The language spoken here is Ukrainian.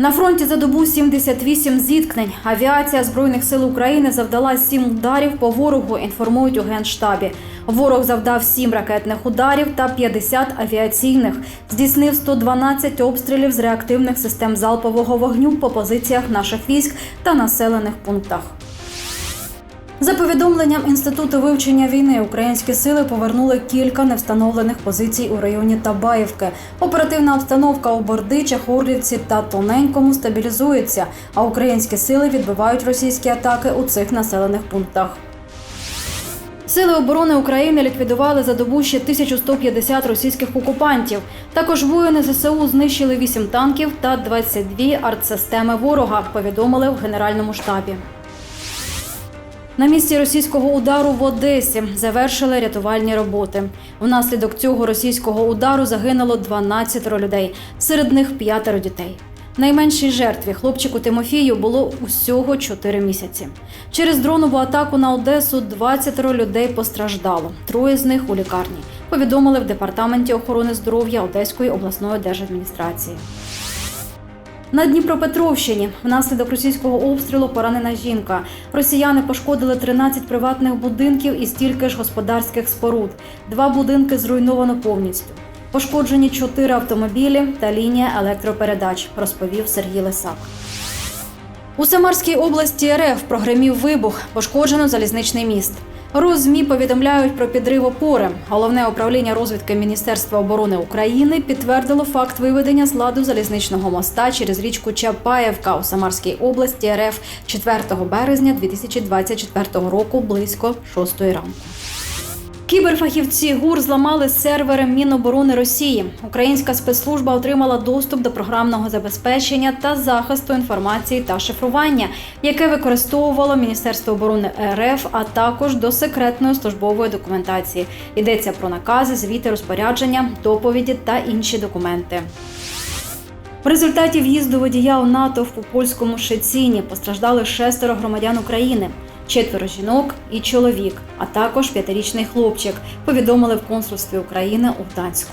На фронті за добу 78 зіткнень. Авіація Збройних сил України завдала 7 ударів по ворогу, інформують у Генштабі. Ворог завдав 7 ракетних ударів та 50 авіаційних. Здійснив 112 обстрілів з реактивних систем залпового вогню по позиціях наших військ та населених пунктах. За повідомленням Інституту вивчення війни, українські сили повернули кілька невстановлених позицій у районі Табаївки. Оперативна обстановка у Бордичах, Орлівці та Тоненькому стабілізується, а українські сили відбивають російські атаки у цих населених пунктах. Сили оборони України ліквідували за добу ще 1150 російських окупантів. Також воїни ЗСУ знищили 8 танків та 22 артсистеми ворога. Повідомили в Генеральному штабі. На місці російського удару в Одесі завершили рятувальні роботи. Внаслідок цього російського удару загинуло 12 людей, серед них п'ятеро дітей. Найменшій жертві хлопчику Тимофію було усього 4 місяці. Через дронову атаку на Одесу 20 людей постраждало. Троє з них у лікарні. Повідомили в департаменті охорони здоров'я Одеської обласної держадміністрації. На Дніпропетровщині внаслідок російського обстрілу поранена жінка. Росіяни пошкодили 13 приватних будинків і стільки ж господарських споруд. Два будинки зруйновано повністю. Пошкоджені чотири автомобілі та лінія електропередач, розповів Сергій Лисак. У Самарській області РФ прогремів вибух, пошкоджено залізничний міст. Розмі повідомляють про підрив опори. Головне управління розвідки Міністерства оборони України підтвердило факт виведення з ладу залізничного моста через річку Чапаєвка у Самарській області РФ 4 березня 2024 року близько 6 ранку. Кіберфахівці ГУР зламали сервери Міноборони Росії. Українська спецслужба отримала доступ до програмного забезпечення та захисту інформації та шифрування, яке використовувало Міністерство оборони РФ, а також до секретної службової документації. Йдеться про накази, звіти, розпорядження, доповіді та інші документи. В результаті в'їзду водія у НАТО в польському Шеціні постраждали шестеро громадян України. Четверо жінок і чоловік, а також п'ятирічний хлопчик, повідомили в консульстві України у Гданську.